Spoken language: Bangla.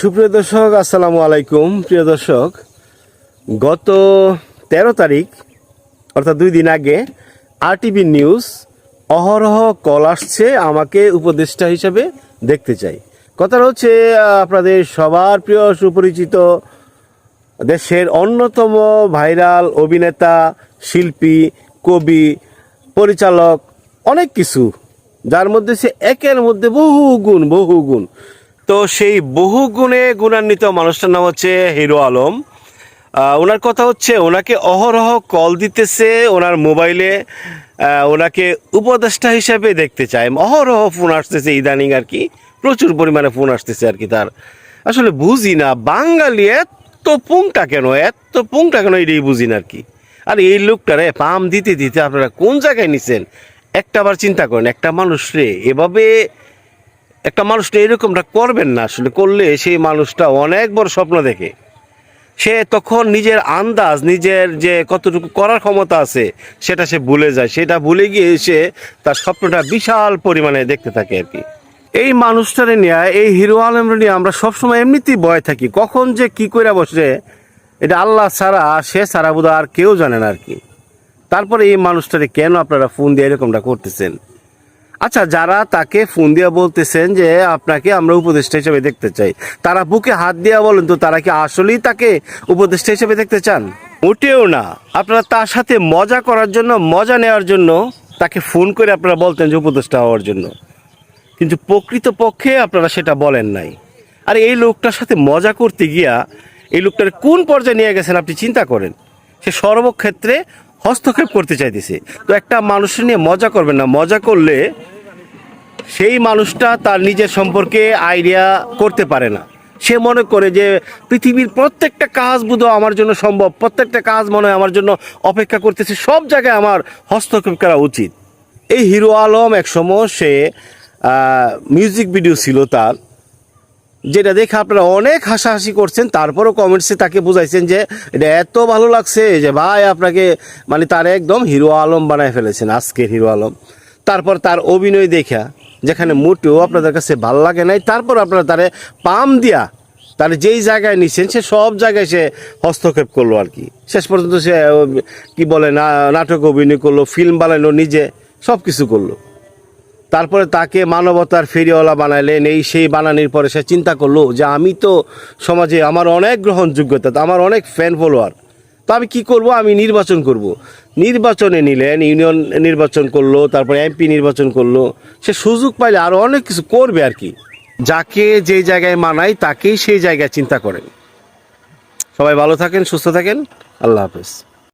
সুপ্রিয় দর্শক, আসসালামু আলাইকুম। প্রিয় দর্শক, গত তেরো তারিখ, অর্থাৎ দুই দিন আগে আরটিভি নিউজ অহরহ কল আসছে আমাকে উপদেষ্টা হিসেবে দেখতে চাই। কথাটা হচ্ছে আপনাদের সবার প্রিয় সুপরিচিত দেশের অন্যতম ভাইরাল অভিনেতা, শিল্পী, কবি, পরিচালক, অনেক কিছু, যার মধ্যে সে একের মধ্যে বহু গুণ বহু গুণ তো সেই বহু গুণে গুণান্বিত মানুষটার নাম হচ্ছে হিরো আলম। ওনার কথা হচ্ছে, ওনাকে অহরহ কল দিতেছে, ওনার মোবাইলে ওনাকে উপদেষ্টা হিসেবে দেখতে চায়। অহরহ ফোন আসতেছে ইদানিং আর কি, প্রচুর পরিমাণে ফোন আসতেছে আর কি তার। আসলে বুঝি না, বাঙালি এত পুংটা কেন, এত পুংটা কেন এটাই বুঝি না আর কি। আর এই লোকটারে পাম দিতে দিতে আপনারা কোন জায়গায় নিছেন? একটা আবার চিন্তা করেন, একটা মানুষ রে, এভাবে একটা মানুষটা এরকমটা করবেন না আসলে, করলে সেই মানুষটা অনেক বড় স্বপ্ন দেখে। সে তখন নিজের আন্দাজ, নিজের যে কতটুকু করার ক্ষমতা আছে, সেটা সে ভুলে যায়। সেটা ভুলে গিয়ে সে তার স্বপ্নটা বিশাল পরিমাণে দেখতে থাকে আর কি। এই মানুষটারে নিয়ে, এই হিরো আলমরে নিয়ে আমরা সবসময় এমনিতেই ভয় থাকি। কখন যে কি করে বসে, এটা আল্লাহ ছাড়া, সে ছাড়া বোধ আর কেউ জানেন আর কি। তারপরে এই মানুষটারে কেন আপনারা ফোন দিয়ে এরকমটা করতেছেন? আচ্ছা যারা তাকে ফোন দিয়ে বলতেছেন যে আপনাকে আমরা উপদেষ্টা হিসেবে দেখতে চাই, তারা বুকে হাত দিয়ে বলেন তো তারা কি আসলেই তাকে উপদেষ্টা হিসেবে দেখতে চান? মোটেও না। আপনারা তার সাথে মজা করার জন্য, মজা নেওয়ার জন্য তাকে ফোন করে আপনারা বলতেন যে উপদেষ্টা হওয়ার জন্য। কিন্তু প্রকৃত পক্ষে আপনারা সেটা বলেন নাই। আর, এই লোকটার সাথে মজা করতে গিয়া এই লোকটার কোন পর্যায়ে নিয়ে গেছেন আপনি চিন্তা করেন? সে সর্বক্ষেত্রে হস্তক্ষেপ করতে চাইতেছে। তো একটা মানুষের নিয়ে মজা করবেন না, মজা করলে সেই মানুষটা তার নিজের সম্পর্কে আইডিয়া করতে পারে না। সে মনে করে যে পৃথিবীর প্রত্যেকটা কাজ বোধ আমার জন্য সম্ভব, প্রত্যেকটা কাজ মনে হয় আমার জন্য অপেক্ষা করতেছে, সব জায়গায় আমার হস্তক্ষেপ করা উচিত। এই হিরো আলম এক সময় সে মিউজিক ভিডিও ছিল তার। যেটা দেখে আপনারা অনেক হাসাহাসি করছেন, তারপরও কমেন্টসে তাকে বুঝাইছেন যে এটা এত ভালো লাগছে যে ভাই আপনাকে মানে তার একদম হিরো আলম বানায় ফেলেছেন, আজকের হিরো আলম। তারপর তার অভিনয় দেখা, যেখানে মোটেও আপনাদের কাছে ভালো লাগে নাই, তারপর আপনারা তারে পাম দিয়া তার যেই জায়গায় নিছেন, সে সব জায়গায় সে হস্তক্ষেপ করল আর কি। শেষ পর্যন্ত সে কি বলে, না, নাটক অভিনয় করল ফিল্ম বানালো নিজে সব কিছু করল। তারপরে তাকে মানবতার ফেরিওয়ালা বানাইলেন। এই সেই বানানির পরে সে চিন্তা করল যে, আমি তো সমাজে আমার অনেক গ্রহণযোগ্যতা, আমার অনেক ফ্যান ফলোয়ার তো আমি কী করব? আমি নির্বাচন করব। নির্বাচনে নিলেন, ইউনিয়ন নির্বাচন করল, তারপরে এমপি নির্বাচন করল। সে সুযোগ পাইলে আরও অনেক কিছু করবে আর কি। যাকে যে জায়গায় মানায়, তাকেই সেই জায়গায় চিন্তা করেন। সবাই ভালো থাকেন, সুস্থ থাকেন। আল্লাহ হাফেজ।